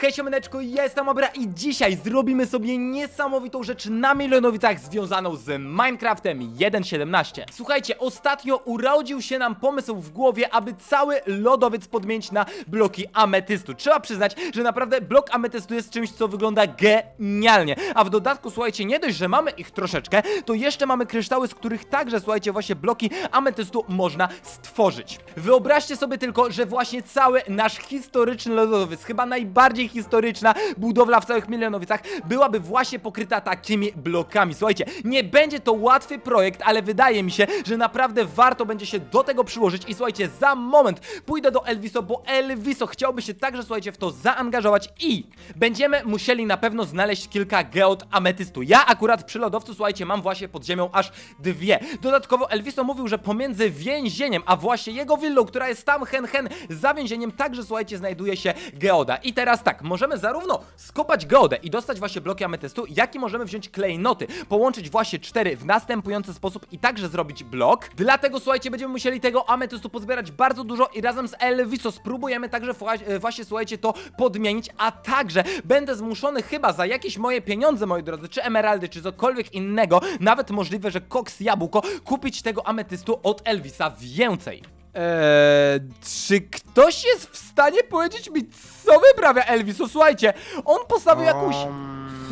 Hej siemaneczko, jestem Abra i dzisiaj zrobimy sobie niesamowitą rzecz na milionowicach związaną z Minecraftem 1.17 Słuchajcie, ostatnio urodził się nam pomysł w głowie, aby cały lodowiec podmienić na bloki ametystu. Trzeba przyznać, że naprawdę blok ametystu jest czymś, co wygląda genialnie. A w dodatku, słuchajcie, nie dość, że mamy ich troszeczkę, to jeszcze mamy kryształy, z których także, słuchajcie, właśnie bloki ametystu można stworzyć. Wyobraźcie sobie tylko, że właśnie cały nasz historyczny lodowiec, chyba najbardziej historyczna budowla w całych Milionowicach, byłaby właśnie pokryta takimi blokami. Słuchajcie, nie będzie to łatwy projekt, ale wydaje mi się, że naprawdę warto będzie się do tego przyłożyć i słuchajcie, za moment pójdę do Elviso, bo Elviso chciałby się także, słuchajcie, w to zaangażować i będziemy musieli na pewno znaleźć kilka geod ametystu. Ja akurat przy lodowcu, słuchajcie, mam właśnie pod ziemią aż dwie. Dodatkowo Elviso mówił, że pomiędzy więzieniem, a właśnie jego willą, która jest tam hen hen za więzieniem, także, słuchajcie, znajduje się geoda. I teraz tak, możemy zarówno skopać geodę i dostać właśnie bloki ametystu, jak i możemy wziąć klejnoty, połączyć właśnie cztery w następujący sposób i także zrobić blok. Dlatego, słuchajcie, będziemy musieli tego ametystu pozbierać bardzo dużo i razem z Elviso spróbujemy także e, właśnie, słuchajcie, to podmienić, a także będę zmuszony chyba za jakieś moje pieniądze, moi drodzy, czy emeraldy, czy cokolwiek innego, nawet możliwe, że koks jabłko, kupić tego ametystu od Elvisa więcej. Eee, czy ktoś jest w stanie powiedzieć mi, co wyprawia Elviso? Słuchajcie, on postawił jakąś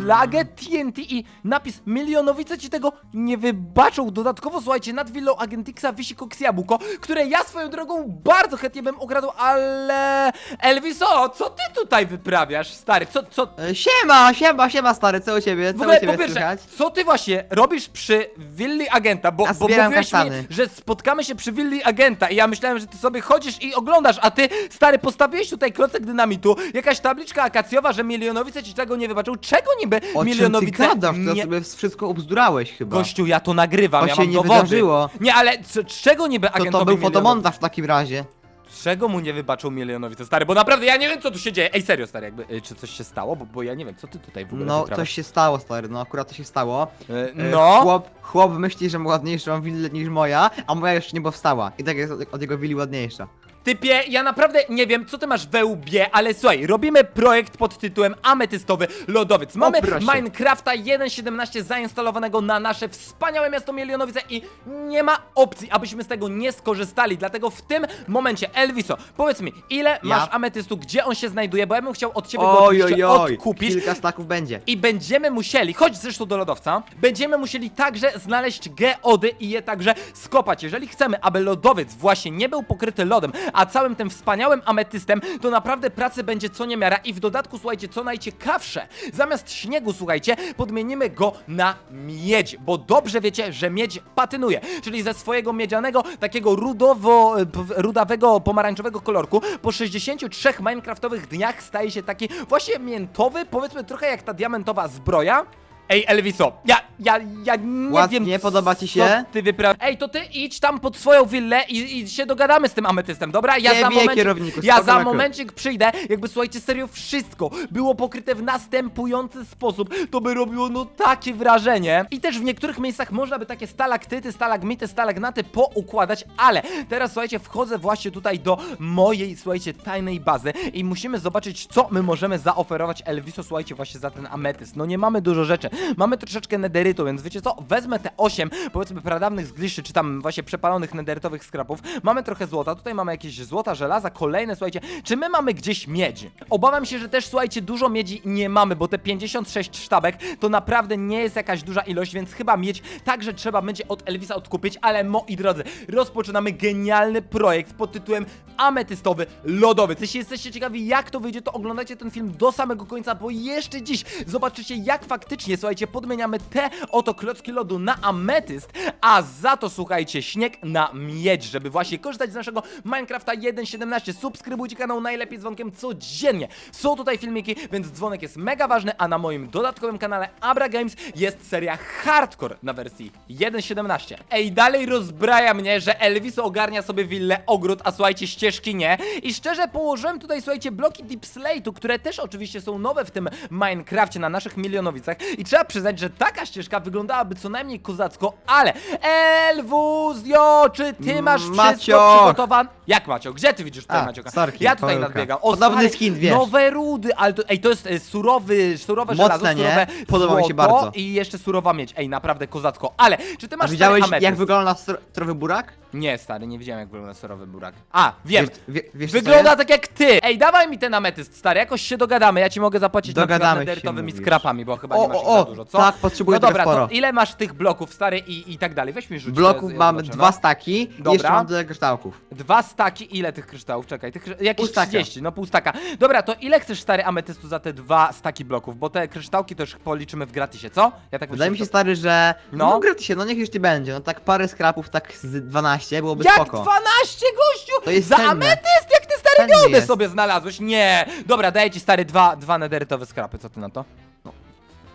flagę TNT i napis Milionowice ci tego nie wybaczą. Dodatkowo, słuchajcie, nad willą Agentixa wisi koks jabłko, które ja swoją drogą bardzo chętnie bym ukradł, ale... Elviso, co ty tutaj wyprawiasz, stary? Co, co... E, Siema, siema, siema stary, co u ciebie? W Co u ogóle, ciebie po pierwsze, słychać? co ty właśnie robisz przy willi agenta? Bo, A bo zbieram mówiłeś mi, kasztany. że spotkamy się przy willi agenta i ja myślałem, że ty sobie chodzisz i oglądasz, a ty, stary, postawiłeś tutaj klocek dynamitu, jakaś tabliczka akacjowa, że milionowice ci tego nie wybaczył. Czego niby O czym ty gadasz? To nie... sobie wszystko obzdurałeś chyba. Gościu, ja to nagrywam, To ja się mam nie dowody. wydarzyło. Nie, ale c- czego niby to, agentowi to był milionowi- fotomontaż w takim razie. Czego mu nie wybaczył milionowice, stary? Bo naprawdę ja nie wiem, co tu się dzieje. Ej, serio, stary, jakby, y, czy coś się stało? Bo, bo ja nie wiem, co ty tutaj w ogóle No, wyprawiasz? coś się stało stary, no akurat to się stało. Y, E, No, Chłop, chłop myśli, że ma ładniejszą willę niż moja, a moja jeszcze nie powstała. I tak jest od, od jego willi ładniejsza. Typie, ja naprawdę nie wiem, co ty masz we łbie, ale słuchaj, robimy projekt pod tytułem Ametystowy Lodowiec. Mamy proszę. Minecrafta 1.17 zainstalowanego na nasze wspaniałe miasto Milionowice i nie ma opcji, abyśmy z tego nie skorzystali. Dlatego w tym momencie, Elviso, powiedz mi, ile masz ametystu, gdzie on się znajduje, bo ja bym chciał od ciebie go Oj, oczywiście oj, oj, odkupić. kilka staków będzie. I będziemy musieli, chodź zresztą do lodowca, będziemy musieli także znaleźć geody i je także skopać. Jeżeli chcemy, aby lodowiec właśnie nie był pokryty lodem, a całym tym wspaniałym ametystem, to naprawdę pracy będzie co niemiara i w dodatku, słuchajcie, co najciekawsze, zamiast śniegu, słuchajcie, podmienimy go na miedź, bo dobrze wiecie, że miedź patynuje, czyli ze swojego miedzianego, takiego rudowo, p- rudawego, pomarańczowego kolorku, po 63 minecraftowych dniach staje się taki właśnie miętowy, powiedzmy trochę jak ta diamentowa zbroja. Ej, Elviso, ja, ja, ja nie Ładnie, wiem, podoba ci co się? ty wypra... Ej, to ty idź tam pod swoją willę i, i się dogadamy z tym ametystem, dobra? Ja Nie za momencik, kierowniku, ja spoko, za Maku. momencik przyjdę, jakby słuchajcie, serio wszystko było pokryte w następujący sposób, to by robiło no takie wrażenie. I też w niektórych miejscach można by takie stalaktyty, stalagmity, stalagnaty poukładać, ale teraz słuchajcie, wchodzę właśnie tutaj do mojej, słuchajcie, tajnej bazy i musimy zobaczyć, co my możemy zaoferować Elviso, słuchajcie, właśnie za ten ametyst. No nie mamy dużo rzeczy, mamy troszeczkę nederytu, więc wiecie co, wezmę te 8, powiedzmy, pradawnych zgliszczy, czy tam właśnie przepalonych nederytowych skrapów, mamy trochę złota, tutaj mamy jakieś złota, żelaza, kolejne, słuchajcie, czy my mamy gdzieś miedź? Obawiam się, że też, słuchajcie, dużo miedzi nie mamy, bo te 56 sztabek to naprawdę nie jest jakaś duża ilość, więc chyba miedź także trzeba będzie od Elvisa odkupić, ale moi drodzy, rozpoczynamy genialny projekt pod tytułem Ametystowy Lodowiec. Jeśli jesteście ciekawi, jak to wyjdzie, to oglądajcie ten film do samego końca, bo jeszcze dziś zobaczycie, jak faktycznie, słuchajcie, podmieniamy te oto klocki lodu na ametyst, a za to, słuchajcie, śnieg na miedź, żeby właśnie korzystać z naszego Minecrafta 1.17. Subskrybujcie kanał najlepiej dzwonkiem codziennie. Są tutaj filmiki, więc dzwonek jest mega ważny, a na moim dodatkowym kanale Abra Games jest seria Hardcore na wersji 1.17. Ej, dalej rozbraja mnie, że Elviso ogarnia sobie willę ogród, a słuchajcie, ścieżki nie. I szczerze położyłem tutaj, słuchajcie, bloki Deep Slate'u, które też oczywiście są nowe w tym Minecrafcie na naszych milionowicach. I trzeba przyznać, że taka ścieżka wyglądałaby co najmniej kozacko, ale Elwuzio, czy ty masz wszystko przygotowane? Jak Maciok? Gdzie ty widzisz tutaj A, Macioka? ja tutaj pomyłka. nadbiegam. O, Podobny stary, skin, wiesz. Nowe rudy, ale to, ej, to jest e, surowy, surowe Mocne, żelazo, nie? surowe Podoba mi się złoto bardzo. i jeszcze surowa miedź. Ej, naprawdę kozacko. Ale, czy ty A masz widziałeś stary jak ametyst? wygląda surowy burak? Nie, stary, nie widziałem jak wygląda surowy burak. A, wiem. Wiesz, wie, wiesz co to Wygląda jest? tak jak ty! Ej, dawaj mi ten ametyst, stary, jakoś się dogadamy, ja ci mogę zapłacić Dogadamy na się, przykład nedertowymi mówisz. skrapami, bo chyba O, nie masz o, ich o, za dużo, co? tak, potrzebuję No tego dobra, sporo. to ile masz tych bloków, stary, i, i tak dalej? Weź mi rzuć. Bloków ja mam zobaczę, dwa no. staki i Dobra. jeszcze mam tyle kryształków. Dwa staki, ile tych kryształów? Czekaj, tych, jakieś Pół staka. 30, no pół staka. Dobra, to ile chcesz, stary, ametystu za te dwa staki bloków? Bo te kryształki to już policzymy w gratisie, co? Ja tak Wydaje mi myślę, się stary, że No. no, no się, no niech już ci będzie, no tak parę skrapów, tak z 12 byłoby Jak spoko. 12 gościu? To jest Za cenne. ametyst? Jak ty stary jest. sobie znalazłeś? Nie! Dobra, daję ci stary dwa, dwa nederytowe skrapy, co ty na to?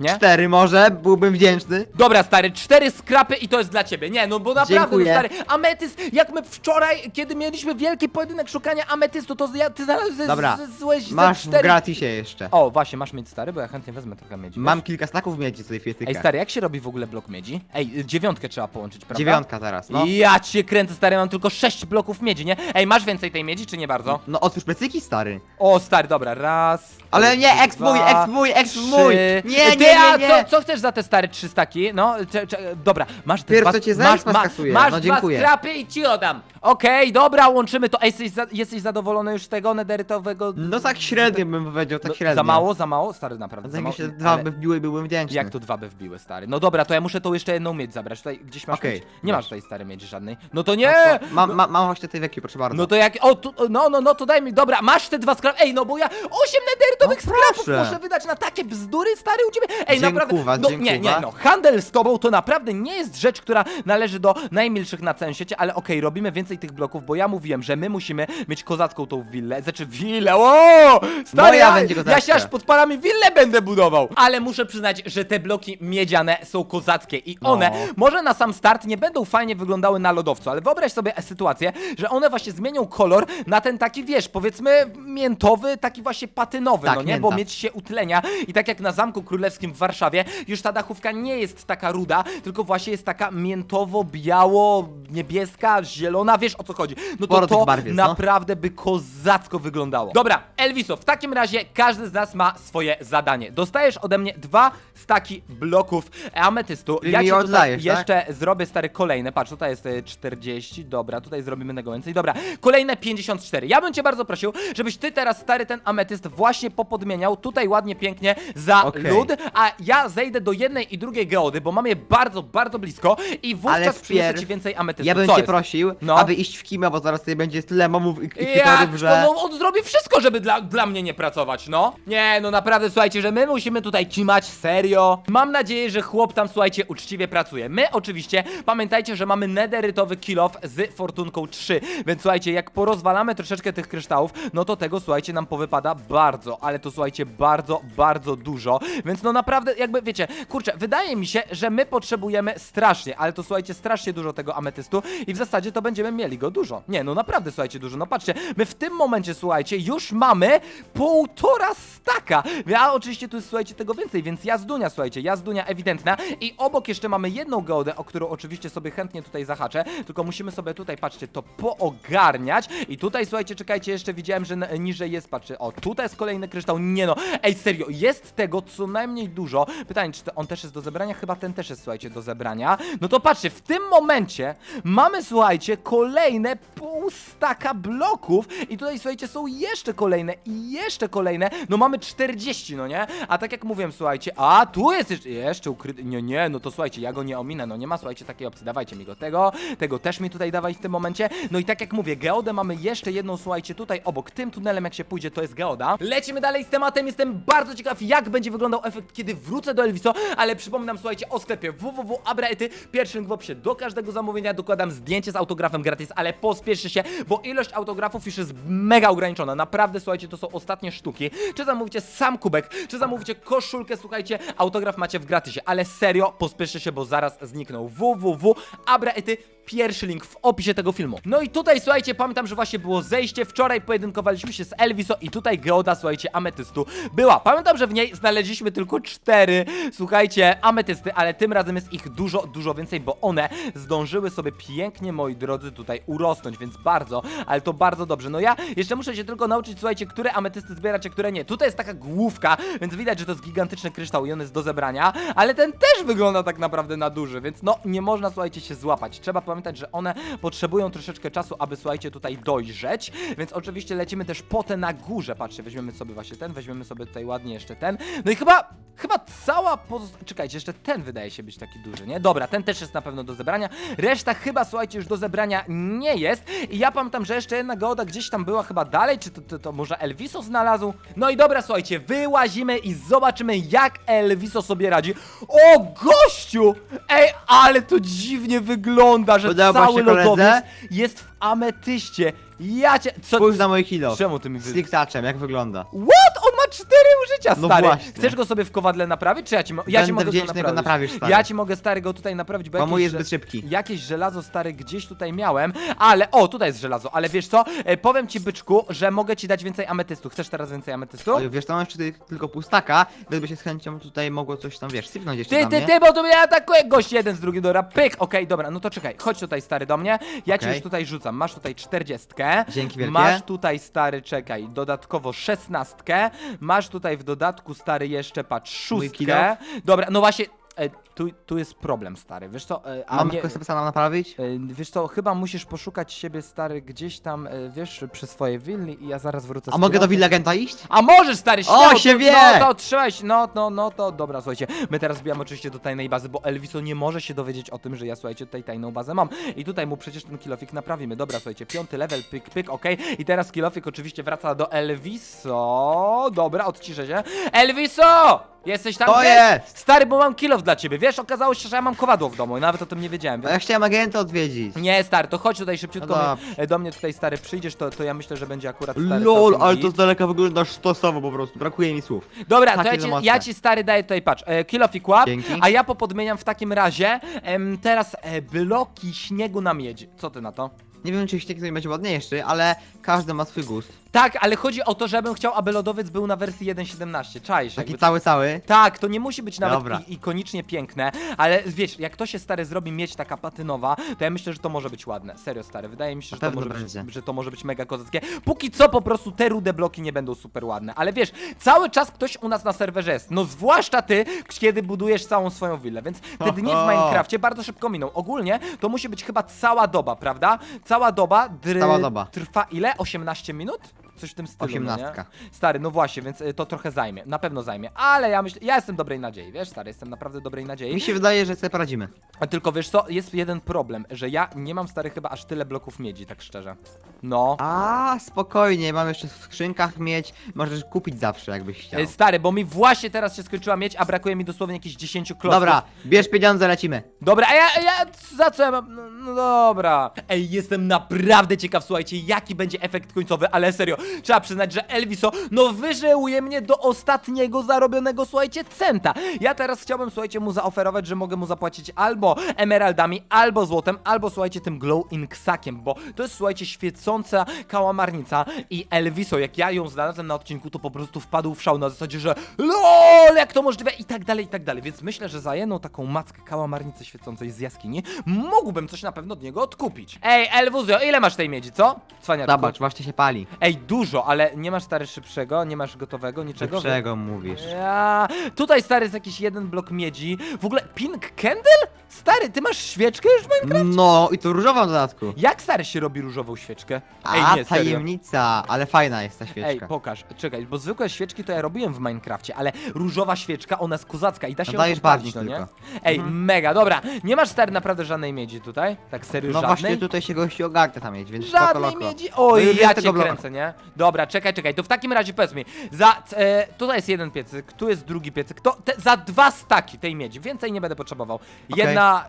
Nie? Cztery może, byłbym wdzięczny. Dobra, stary, cztery skrapy i to jest dla ciebie. Nie, no bo naprawdę, no, Dziękuję. stary, ametyst, jak my wczoraj, kiedy mieliśmy wielki pojedynek szukania ametystu, to ja, ty znalazłeś Dobra, złeś ze Masz w cztery... gratisie jeszcze. O, właśnie, masz mieć stary, bo ja chętnie wezmę trochę miedzi. Mam wiesz? kilka staków miedzi tutaj w Ej, stary, jak się robi w ogóle blok miedzi? Ej, y, dziewiątkę trzeba połączyć, prawda? Dziewiątka teraz, no. Ja cię kręcę, stary, mam tylko sześć bloków miedzi, nie? Ej, masz więcej tej miedzi, czy nie bardzo? No otwórz plecyki, stary. O, stary, dobra, raz. Ale nie, dwa, mój, exp mój. trzy. Nie, Ty, nie, a nie, Co, nie. co chcesz za te stare trzy staki? No, cze, cze, dobra, masz te Pierw dwa, cię za masz, expa ma, skasuję. masz No, dwa dziękuję. skrapy i ci oddam. Okej, dobra, łączymy to. Ej, jesteś, za, jesteś zadowolony już z tego nederytowego? No tak średnio bym powiedział, tak No, średnio. Za mało, za mało? Stary, naprawdę, No za mało. się dwa Ale by wbiły, byłbym wdzięczny. Jak to dwa by wbiły, stary? No dobra, to ja muszę tą jeszcze jedną miedź zabrać. Tutaj gdzieś masz Okej? Nie masz. tutaj stary miedzi żadnej. No to nie! No? Mam, ma, mam właśnie tej wieki, proszę bardzo. No to jak. O, tu, no, no, no, to daj mi. Dobra, masz te dwa skrapy. Ej, no bo ja osiem nederytowych No skrapów proszę. muszę wydać na takie bzdury, stary, u ciebie. Ej, Dziękuwa, naprawdę. No, nie, nie, dziękuwa. no. Handel z tobą to naprawdę nie jest rzecz, która należy do najmilszych na całym świecie, ale okej, robimy więcej tych bloków, bo ja mówiłem, że my musimy mieć kozacką tą willę. Znaczy willę. O! Stary, Moja ja, będzie ja kozacka. się aż pod parami willę będę budował. Ale muszę przyznać, że te bloki miedziane są kozackie i one No. może na sam start nie będą fajnie wyglądały na lodowcu, ale wyobraź sobie sytuację, że one właśnie zmienią kolor na ten taki, wiesz, powiedzmy miętowy, taki właśnie patynowy, Tak, no nie? mięta. Bo mieć się utlenia i tak jak na Zamku Królewskim w Warszawie, już ta dachówka nie jest taka ruda, tylko właśnie jest taka miętowo-biało-niebieska, zielona, wiesz o co chodzi. No to Sporo tych to barw jest, no. naprawdę by kozacko wyglądało. Dobra, Elviso, w takim razie każdy z nas ma swoje zadanie. Dostajesz ode mnie dwa staki bloków ametystu. Czyli ja mi ci tutaj oddajesz, tak? jeszcze zrobię stare kolejne. Patrz, tutaj jest e, 40, dobra, tutaj zrobimy tego więcej. Dobra, kolejne 54. Ja bym cię bardzo prosił, żebyś ty teraz stary ten ametyst właśnie popodmieniał tutaj ładnie, pięknie za Okej. lód, a ja zejdę do jednej i drugiej geody, bo mam je bardzo, bardzo blisko i wówczas Ale przyniosę wpierw ci więcej ametystu. Ja bym Co cię jest? prosił, No. aby iść w kimę, bo zaraz tutaj będzie tyle momów i, hitorów, to? że... No on zrobi wszystko, żeby dla, dla mnie nie pracować, no. Nie, no naprawdę, słuchajcie, że my musimy tutaj kimać, serio. Mam nadzieję, że chłop tam, słuchajcie, uczciwie pracuje. My oczywiście, pamiętajcie, że mamy nederytowy kill off z Fortunką 3, więc słuchajcie, jak porozwalamy troszeczkę tych kryształów, no to tego, słuchajcie, nam powypada bardzo, ale to, słuchajcie, bardzo, bardzo dużo, więc no naprawdę, jakby, wiecie, kurczę, wydaje mi się, że my potrzebujemy strasznie, ale to, słuchajcie, strasznie dużo tego ametystu i w zasadzie to będziemy mieli go dużo. Nie, no naprawdę, słuchajcie, dużo. No patrzcie, my w tym momencie, słuchajcie, już mamy półtora staka. Ja oczywiście tu jest, słuchajcie, tego więcej, więc jazdunia, słuchajcie, jazdunia ewidentna i obok jeszcze mamy jedną geodę, o którą oczywiście sobie chętnie tutaj zahaczę, tylko musimy sobie tutaj, patrzcie, to poogarniać i tutaj, słuchajcie, czekajcie, jeszcze widziałem, że niżej jest, patrzcie, o, tutaj jest kolejny kryształ, nie no, ej, serio, jest tego co najmniej dużo. Pytanie, czy on też jest do zebrania? Chyba ten też jest, słuchajcie, do zebrania. No to patrzcie, w tym momencie mamy, słuchajcie, kolejne pół staka bloków i tutaj, słuchajcie, są jeszcze kolejne i jeszcze kolejne, no mamy 40, no nie? A tak jak mówiłem, słuchajcie, a tu jest jeszcze, jeszcze ukryty, nie, nie, no to słuchajcie, ja go nie ominę, no nie ma, słuchajcie, takiej opcji, dawajcie mi go tego, tego też mi tutaj dawaj w tym momencie, no i tak jak mówię, geodę mamy jeszcze jedną, słuchajcie, tutaj obok, tym tunelem jak się pójdzie, to jest geoda. Lecimy dalej z tematem, jestem bardzo ciekaw, jak będzie wyglądał efekt, kiedy wrócę do Elviso, ale przypominam, słuchajcie, o sklepie www.abraety, pierwszy link w opisie, do każdego zamówienia dokładam zdjęcie z autografem gratis, ale pospieszcie się, bo ilość autografów już jest mega ograniczona, naprawdę, słuchajcie, to są ostatnie sztuki, czy zamówicie sam kubek, czy zamówicie koszulkę, słuchajcie, autograf macie w gratisie, ale serio, pospieszcie się, bo zaraz znikną. Www.abraety, pierwszy link w opisie tego filmu. No i tutaj, słuchajcie, pamiętam, że właśnie było zejście, wczoraj pojedynkowaliśmy się z Elviso i tutaj geoda, słuchajcie, ametystu była. Pamiętam, że w niej znaleźliśmy tylko cztery, słuchajcie, ametysty, ale tym razem jest ich dużo, dużo więcej, bo one zdążyły sobie pięknie, moi drodzy, tutaj urosnąć, więc bardzo, ale to bardzo dobrze. No ja jeszcze muszę się tylko nauczyć, słuchajcie, które ametysty zbierać, a które nie. Tutaj jest taka główka, więc widać, że to jest gigantyczny kryształ i on jest do zebrania, ale ten też wygląda tak naprawdę na duży, więc no nie można, słuchajcie, się złapać. Trzeba pamiętać, że one potrzebują troszeczkę czasu, aby, słuchajcie, tutaj dojrzeć, więc oczywiście lecimy też po te na górze. Patrzcie, weźmiemy sobie właśnie ten, weźmiemy sobie tutaj ładnie jeszcze ten. No i chyba, chyba cała pozosta... Czekajcie, jeszcze ten wydaje się być taki duży, nie? Dobra, ten też jest na pewno do zebrania. Reszta chyba, słuchajcie, już do zebrania nie jest. I ja pamiętam, że jeszcze jedna geoda gdzieś tam była chyba dalej, czy to, to, to może Elviso znalazł? No i dobra, słuchajcie, wyłazimy i zobaczymy, jak Elviso sobie radzi. O, gościu! Ej, ale to dziwnie wygląda, że Podoba cały koledze? lodowiec jest w ametyście. Ja cię... Co... Spójrz na mój kilo. Czemu ty mi wy... Z Licktaczem, jak wygląda. What? On cztery użycia, No stary. właśnie. Chcesz go sobie w kowadle naprawić, czy ja ci, mo- ja ci Będę mogę wdzięczny, go jak go naprawić? naprawisz, stary. Ja ci mogę stary go tutaj naprawić, bo, Bo mój jakieś, jest zbyt szybki. jakieś żelazo stary gdzieś tutaj miałem, ale o, tutaj jest żelazo, ale wiesz co? E, powiem ci byczku, że mogę ci dać więcej ametystu. Chcesz teraz więcej ametystu? Oj, wiesz, to mam jeszcze ty- tylko pustaka, więc by się z chęcią tutaj mogło coś tam, wiesz, sypnąć jeszcze Ty, ty, mnie. ty, bo tu mnie atakuje gość jeden z drugim, dobra, pyk, okej, dobra, no to czekaj, chodź tutaj stary do mnie, ja ci Okej. już tutaj rzucam, masz tutaj czterdziestkę, Dzięki wielkie. masz tutaj stary, czekaj, dodatkowo szesnastkę, masz tutaj w dodatku stary jeszcze, patrz, szóstkę, dobra, no właśnie, e, tu, tu jest problem stary, wiesz co, e, a Mam mnie... tylko sobie sam naprawić? e, Wiesz co, chyba musisz poszukać siebie stary gdzieś tam, e, wiesz, przy swojej willi i ja zaraz wrócę z A mogę do. Villagenta iść? A możesz, stary, śmiało, się to- wie! No to trzymaj się, no, no, no to dobra, słuchajcie. My teraz wbijamy oczywiście do tajnej bazy, bo Elviso nie może się dowiedzieć o tym, że ja, słuchajcie, tutaj tajną bazę mam. I tutaj mu przecież ten kilofik naprawimy. Dobra, słuchajcie, piąty level, pyk, pyk, okej. I teraz kilofik oczywiście wraca do Elviso. Dobra, odciszę się. Elviso! Jesteś tam? To jest! Stary, bo mam kilof dla ciebie, wiesz? Okazało się, że ja mam kowadło w domu i nawet o tym nie wiedziałem, A ja chciałem agenta odwiedzić. Nie, stary, to chodź tutaj szybciutko. No mnie, do mnie tutaj, stary, przyjdziesz, to, to ja myślę, że będzie akurat stary. LOL, całkiem ale git. to z daleka wyglądasz stosowo po prostu, brakuje mi słów. Dobra, to Takie ja ci, ja ci stary daję tutaj, patrz, e, kilofik łap, Dzięki. a ja popodmieniam w takim razie em, teraz e, bloki śniegu na miedź. Co ty na to? Nie wiem, czy śnieg tutaj będzie ładniejszy, ale każdy ma swój gust. Tak, ale chodzi o to, żebym chciał, aby lodowiec był na wersji 1.17, czaisz? Taki jakby- cały, cały. Tak, to nie musi być nawet i, ikonicznie piękne, ale wiesz, jak to się stary zrobi mieć taka patynowa, to ja myślę, że to może być ładne. Serio stary, wydaje mi się, że to, pewno może być, będzie. że to może być mega kozackie. Póki co po prostu te rude bloki nie będą super ładne, ale wiesz, cały czas ktoś u nas na serwerze jest. No zwłaszcza ty, kiedy budujesz całą swoją willę, więc te dni w Ho, ho. Minecrafcie bardzo szybko miną. Ogólnie to musi być chyba cała doba, prawda? Cała doba, dr... Cała doba. trwa ile? 18 minut? Coś w tym stylu, no nie? Osiemnastka. Stary, no właśnie, więc y, to trochę zajmie, na pewno zajmie, ale ja myślę, ja jestem dobrej nadziei, wiesz, stary, jestem naprawdę dobrej nadziei. Mi się wydaje, że sobie poradzimy. A Tylko wiesz co, jest jeden problem, że ja nie mam stary chyba aż tyle bloków miedzi, tak szczerze. No. A, spokojnie, mam jeszcze w skrzynkach mieć, możesz kupić zawsze, jakbyś chciał. Y, Stary, bo mi właśnie teraz się skończyła miedź, a brakuje mi dosłownie jakieś 10 klocków. Dobra, bierz pieniądze, lecimy. Dobra, a ja, ja za co ja mam? No, no dobra. Ej, jestem naprawdę ciekaw, słuchajcie, jaki będzie efekt końcowy, ale serio, trzeba przyznać, że Elviso, no wyżyłuje mnie do ostatniego zarobionego, słuchajcie, centa. Ja teraz chciałbym, słuchajcie, mu zaoferować, że mogę mu zapłacić albo emeraldami, albo złotem, albo, słuchajcie, tym glow inksakiem, bo to jest, słuchajcie, świecąca kałamarnica i Elviso, jak ja ją znalazłem na odcinku, to po prostu wpadł w szał na zasadzie, że LOL, jak to możliwe i tak dalej, i tak dalej, więc myślę, że za jedną taką mackę kałamarnicy świecącej z jaskini mógłbym coś na pewno od niego odkupić. Ej, Elwuzio, ile masz tej miedzi, co? Cwaniaczku. Zobacz, właśnie się pali. Ej, dużo, ale nie masz stary szybszego, nie masz gotowego, niczego? Czego mówisz? Ja, tutaj stary jest jakiś jeden blok miedzi. W ogóle Pink Candle? Stary, ty masz świeczkę już w Minecraft? No, i to różową w dodatku. Jak stary się robi różową świeczkę? Ej, A, nie, serio. tajemnica, ale fajna jest ta Ej, świeczka. pokaż, czekaj, bo zwykłe świeczki to ja robiłem w Minecrafcie, ale różowa świeczka, ona jest kozacka i da się ją Dodajesz podpalić, barwnik no nie? tylko. Ej, mega, dobra, nie masz stary naprawdę żadnej miedzi tutaj? Tak serio No żadnej? właśnie tutaj się gości ogarnia tam mieć, więc spoko Żadnej loko. miedzi? No Oj, już ja jest cię tego kręcę, nie? Dobra, czekaj, czekaj, to w takim razie powiedz mi, za, e, tutaj jest jeden piecyk, tu jest drugi piecyk, to, te, za dwa staki tej miedzi, więcej nie będę potrzebował. Jedna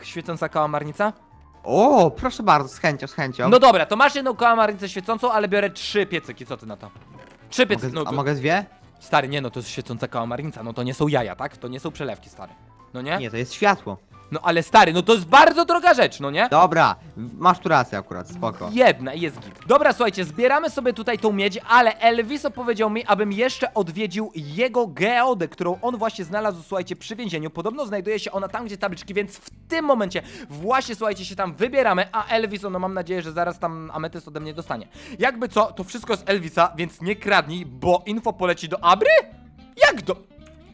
e, świecąca kałamarnica? O, proszę bardzo, z chęcią, z chęcią. No dobra, to masz jedną kałamarnicę świecącą, ale biorę trzy piecyki, co ty na to? Trzy piecyki, mogę, no a mogę dwie? stary, nie no, to jest świecąca kałamarnica, no to nie są jaja, tak? To nie są przelewki, stary. No nie? Nie, to jest światło. No ale stary, no to jest bardzo droga rzecz, no nie? Dobra, masz tu rację akurat, spoko. Jedna i jest git. Dobra, słuchajcie, zbieramy sobie tutaj tą miedź, ale Elviso powiedział mi, abym jeszcze odwiedził jego geodę, którą on właśnie znalazł, słuchajcie, przy więzieniu. Podobno znajduje się ona tam, gdzie tabliczki, więc w tym momencie właśnie, słuchajcie, się tam wybieramy, a Elviso, no mam nadzieję, że zaraz tam ametyst ode mnie dostanie. Jakby co, to wszystko jest Elvisa, więc nie kradnij, bo info poleci do Abry? Jak do...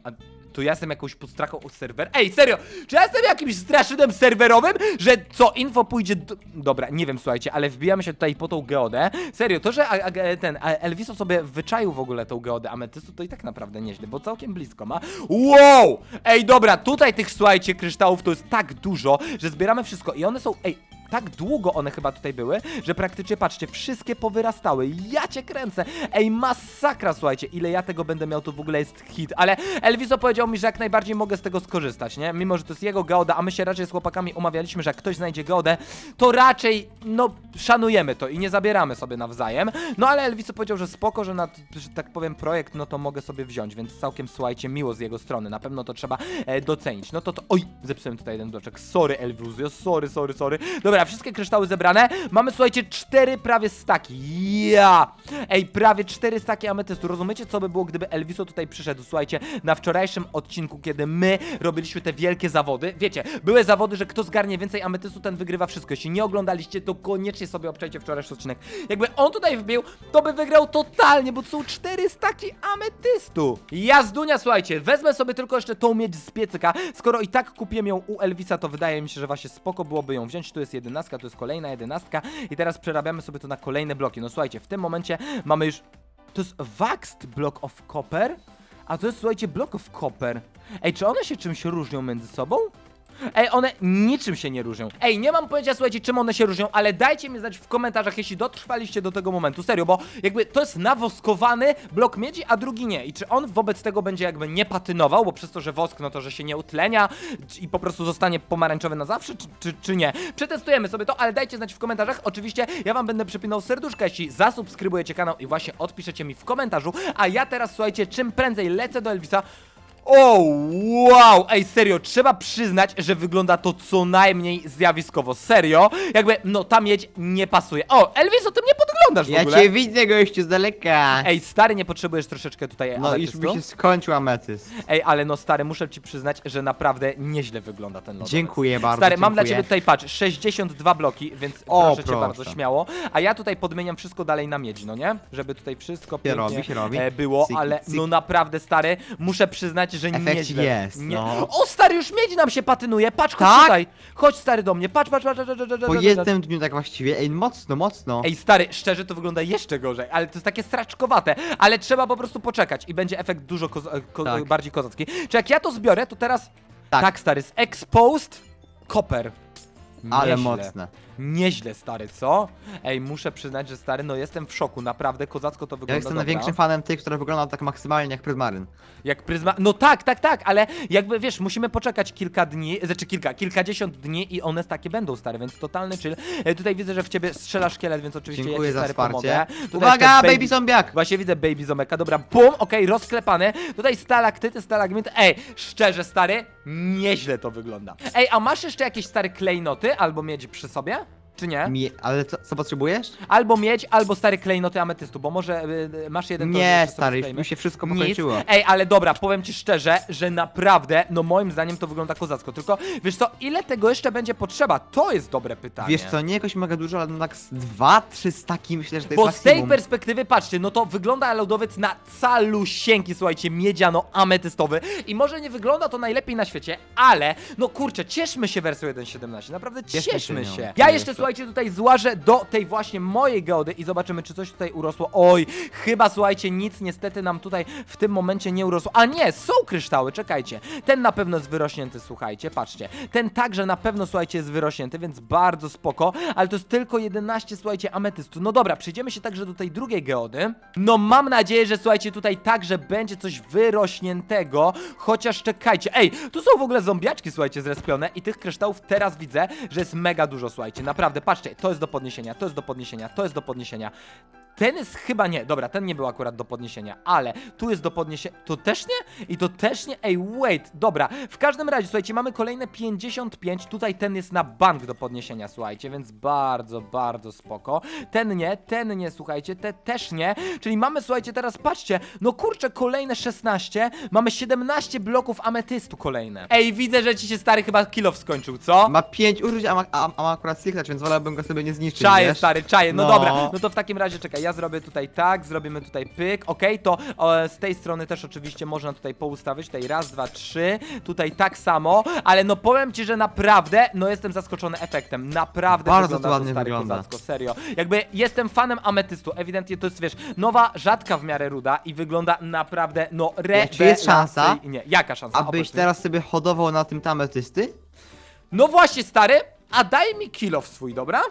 A to ja jestem jakąś podstrachą o serwer? Ej, serio, czy ja jestem jakimś straszynem serwerowym, że co, info pójdzie do... Dobra, nie wiem, słuchajcie, ale wbijamy się tutaj po tą geodę. Serio, to, że a, a, ten a Elviso sobie wyczaił w ogóle tą geodę ametystu, to i tak naprawdę nieźle, bo całkiem blisko ma. Wow! Ej, dobra, tutaj tych, słuchajcie, kryształów to jest tak dużo, że zbieramy wszystko i one są... Ej, tak długo one chyba tutaj były, że praktycznie, patrzcie, wszystkie powyrastały. Ja cię kręcę. Ej, masakra, słuchajcie, ile ja tego będę miał, to w ogóle jest hit. Ale Elviso powiedział mi, że jak najbardziej mogę z tego skorzystać, nie? Mimo, że to jest jego geoda, a my się raczej z chłopakami umawialiśmy, że jak ktoś znajdzie geodę, to raczej, no, szanujemy to i nie zabieramy sobie nawzajem. No, ale Elviso powiedział, że spoko, że na, że tak powiem, projekt, no to mogę sobie wziąć, więc całkiem, słuchajcie, miło z jego strony. Na pewno to trzeba e, docenić. No to to, oj, zepsułem tutaj jeden bloczek. Sorry, Elviso, sorry, sorry, sorry. Dobra, wszystkie kryształy zebrane. Mamy, słuchajcie, cztery prawie staki. Ja! Ej, prawie cztery staki ametystu. Rozumiecie, co by było, gdyby Elviso tutaj przyszedł, słuchajcie, na wczorajszym odcinku, kiedy my robiliśmy te wielkie zawody. Wiecie, były zawody, że kto zgarnie więcej ametystu, ten wygrywa wszystko. Jeśli nie oglądaliście, to koniecznie sobie obczajcie wczorajszy odcinek. Jakby on tutaj wbił, to by wygrał totalnie, bo to są cztery staki ametystu. Jazdunia, słuchajcie, wezmę sobie tylko jeszcze tą miedź z piecyka. Skoro i tak kupiłem ją u Elvisa, to wydaje mi się, że właśnie spoko byłoby ją wziąć. Tu jest jedenastka, tu jest kolejna jedenastka i teraz przerabiamy sobie to na kolejne bloki. No słuchajcie, w tym momencie mamy już... To jest Waxed Block of Copper? A to jest, słuchajcie, Block of Copper. Ej, czy one się czymś różnią między sobą? Ej, one niczym się nie różnią. Ej, nie mam pojęcia, słuchajcie, czym one się różnią, ale dajcie mi znać w komentarzach, jeśli dotrwaliście do tego momentu. Serio, bo jakby to jest nawoskowany blok miedzi, a drugi nie. I czy on wobec tego będzie jakby nie patynował, bo przez to, że wosk, no to, że się nie utlenia i po prostu zostanie pomarańczowy na zawsze, czy, czy, czy nie? Przetestujemy sobie to, ale dajcie znać w komentarzach. Oczywiście ja wam będę przypinał serduszka, jeśli zasubskrybujecie kanał i właśnie odpiszecie mi w komentarzu. A ja teraz, słuchajcie, czym prędzej lecę do Elvisa, o, wow! Ej, serio, trzeba przyznać, że wygląda to co najmniej zjawiskowo. Serio? Jakby, no ta miedź nie pasuje. O, Elvis, o tym nie podglądasz w Ja ogóle. cię widzę, gościu, z daleka. Ej, stary, nie potrzebujesz troszeczkę tutaj No już ametystu? by się skończył ametyst. Ej, ale no stary, muszę ci przyznać, że naprawdę nieźle wygląda ten lodowiec. Dziękuję bardzo, Stary, mam dla dziękuję. ciebie tutaj, patrz, 62 bloki, więc O, proszę cię proszę. bardzo śmiało. A ja tutaj podmieniam wszystko dalej na miedź, no nie? Żeby tutaj wszystko pięknie robi, się robi. E, było, Cyk, ale cyk. no naprawdę, stary, muszę przyznać, że Efekt nieźle. jest, nie... no. O, stary, już miedź nam się patynuje, patrz, chodź Tak? tutaj. Chodź, stary, do mnie, patrz, patrz, patrz, patrz, patrz, patrz, Po patrz, jednym dniu tak właściwie, ej, mocno, mocno. Ej, stary, szczerze to wygląda jeszcze gorzej, ale to jest takie straczkowate, ale trzeba po prostu poczekać i będzie efekt dużo ko Tak. bardziej kozacki. Czy jak ja to zbiorę, to teraz... Tak, Tak. stary, z Exposed Copper. Ale Nieźle. mocne. Nieźle, stary, co? Ej, muszę przyznać, że stary, no jestem w szoku, naprawdę kozacko to wygląda Ja jestem dobra. największym fanem tej, która wygląda tak maksymalnie jak Prismaryn. Jak pryzma... No tak, tak, tak, ale jakby, wiesz, musimy poczekać kilka dni, znaczy kilka, kilkadziesiąt dni i one takie będą, stare, więc totalny chill. E, tutaj widzę, że w ciebie strzela szkielet, więc oczywiście Dziękuję ja ci, za stary, wsparcie. pomogę. Tutaj Uwaga, jeszcze baby zombiak! Właśnie widzę baby zomeka, dobra, bum, okej, rozklepany. Tutaj stalaktyty, stalagmity. Ej, szczerze, stary, nieźle to wygląda. Ej, a masz jeszcze jakieś stare klejnoty albo miedź przy sobie? Czy nie? Mi... Ale co, co potrzebujesz? Albo miedź, albo stare klejnoty ametystu, bo może y, masz jeden to, Nie, sobie stary, wklejmy. mi się wszystko Nic. pokończyło. Ej, ale dobra, powiem ci szczerze, że naprawdę, no moim zdaniem to wygląda kozacko. Tylko wiesz co, ile tego jeszcze będzie potrzeba? To jest dobre pytanie. Wiesz co, nie jakoś mega dużo, ale no tak z dwa, trzy staki myślę, że to Bo jest z tej maksimum. perspektywy, patrzcie, no to wygląda lodowiec na calusieńki, słuchajcie, miedziano-ametystowy i może nie wygląda to najlepiej na świecie, ale, no kurczę, cieszmy się wersją 1.17, naprawdę Cieszmy cieszmy się. Ja jeszcze, się. Słuchajcie, tutaj złażę do tej właśnie mojej geody i zobaczymy, czy coś tutaj urosło. Oj, chyba, słuchajcie, nic niestety nam tutaj w tym momencie nie urosło. A nie, są kryształy, czekajcie. Ten na pewno jest wyrośnięty, słuchajcie, patrzcie. Ten także na pewno, słuchajcie, jest wyrośnięty, więc bardzo spoko, ale to jest tylko 11, słuchajcie, ametystu. No dobra, przejdziemy się także do tej drugiej geody. No mam nadzieję, że słuchajcie, tutaj także będzie coś wyrośniętego, chociaż czekajcie. Ej, tu są w ogóle zombiaczki, słuchajcie, zrespione i tych kryształów teraz widzę, że jest mega dużo, słuchajcie. Naprawdę, patrzcie, to jest do podniesienia, to jest do podniesienia, to jest do podniesienia. Ten jest chyba nie, dobra, ten nie był akurat do podniesienia, ale tu jest do podniesienia, to też nie? I to też nie? Ej, wait, dobra, w każdym razie, słuchajcie, mamy kolejne 55, tutaj ten jest na bank do podniesienia, słuchajcie, więc bardzo, bardzo spoko. Ten nie, ten nie, słuchajcie, te też nie, czyli mamy, słuchajcie, teraz patrzcie, no kurczę, kolejne 16, mamy 17 bloków ametystu kolejne. Ej, widzę, że ci się stary chyba kilof skończył, co? Ma 5 użyć, a ma, a, a ma akurat silkacz, więc wolałbym go sobie nie zniszczyć, Czaję, wiesz? stary, czaję. No, No. dobra, no to w takim razie czekaj, ja zrobię tutaj tak, zrobimy tutaj pyk, okej, to e, z tej strony też oczywiście można tutaj poustawić, tutaj raz, dwa, trzy, tutaj tak samo, ale no powiem ci, że naprawdę, no jestem zaskoczony efektem, naprawdę Bardzo wygląda to ładnie stary wygląda. kozacko, serio. Jakby jestem fanem ametystu, ewidentnie to jest, wiesz, nowa, rzadka w miarę ruda i wygląda naprawdę, no czy jest szansa, Nie, jaka szansa? Abyś Opowiedz mi. teraz sobie hodował na tym tametysty? No właśnie, stary, a daj mi kilof swój, dobra?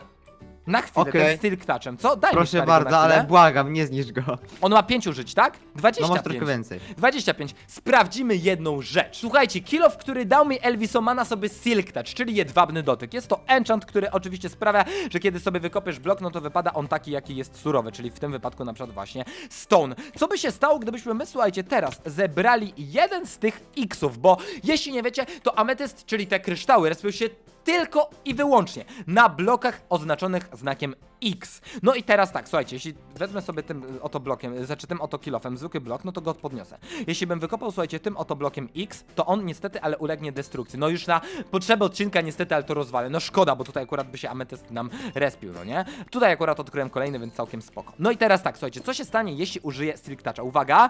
Na chwilę, Okej. ten steel clutchem, co? Daj mi Proszę stary, go na bardzo, chwilę. ale błagam, nie zniszcz go. On ma 5 użyć, tak? 25. No masz trochę więcej. 25. Sprawdzimy jedną rzecz. Słuchajcie, kilof, który dał mi Elviso ma na sobie Silk Touch, czyli jedwabny dotyk. Jest to enchant, który oczywiście sprawia, że kiedy sobie wykopiesz blok, no to wypada on taki, jaki jest surowy, czyli w tym wypadku na przykład właśnie stone. Co by się stało, gdybyśmy my, słuchajcie, teraz zebrali jeden z tych X-ów, bo jeśli nie wiecie, to ametyst, czyli te kryształy, respią się tylko i wyłącznie na blokach oznaczonych znakiem X. No i teraz tak, słuchajcie, jeśli wezmę sobie tym y, oto blokiem, y, znaczy tym oto kilofem zwykły blok, no to go podniosę. Jeśli bym wykopał, słuchajcie, tym oto blokiem X, to on niestety, ale ulegnie destrukcji. No już na potrzeby odcinka niestety, ale to rozwalę. No szkoda, bo tutaj akurat by się ametyst nam respił, no nie? Tutaj akurat odkryłem kolejny, więc całkiem spoko. No i teraz tak, słuchajcie, co się stanie, jeśli użyję Toucha? Uwaga!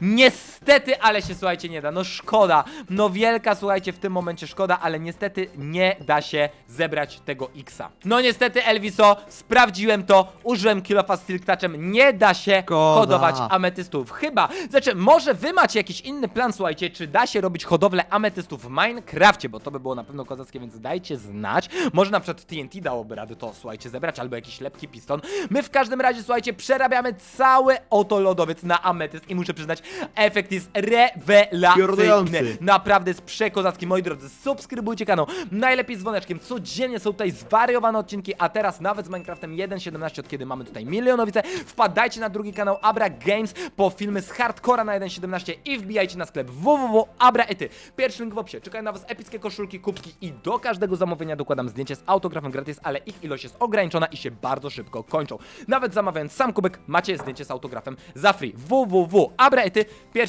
Niestety, ale się słuchajcie nie da. No szkoda. No wielka, słuchajcie, w tym momencie szkoda, ale niestety nie da się zebrać tego Xa. No niestety, Elviso, sprawdziłem to, użyłem kilofa z Silk Touchem, nie da się Szkoda. hodować ametystów. Chyba, znaczy, może wy macie jakiś inny plan, słuchajcie, czy da się robić hodowlę ametystów w Minecrafcie, bo to by było na pewno kozackie, więc dajcie znać. Może na przykład TNT dałoby radę to, słuchajcie, zebrać, albo jakiś lepki piston. My w każdym razie, słuchajcie, przerabiamy cały oto lodowiec na ametyst i muszę przyznać, efekt jest rewelacyjny. Piorunujący. Naprawdę jest przekozacki, moi drodzy. Subskrybujcie kanał, najlepiej z dzwoneczkiem. Codziennie są tutaj zwariowane odcinki, a teraz nawet z Minecraftem 1.17, od kiedy mamy tutaj milionowice. Wpadajcie na drugi kanał Abra Games po filmy z hardcora na 1.17 i wbijajcie na sklep www.abraety. Pierwszy link w opisie. Czekają na was epickie koszulki, kubki i do każdego zamówienia dokładam zdjęcie z autografem gratis, ale ich ilość jest ograniczona i się bardzo szybko kończą. Nawet zamawiając sam kubek, macie zdjęcie z autografem za free. www.abraety.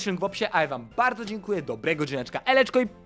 Link w opisie, a ja wam bardzo dziękuję, dobrego dzineczka, eleczko i pół!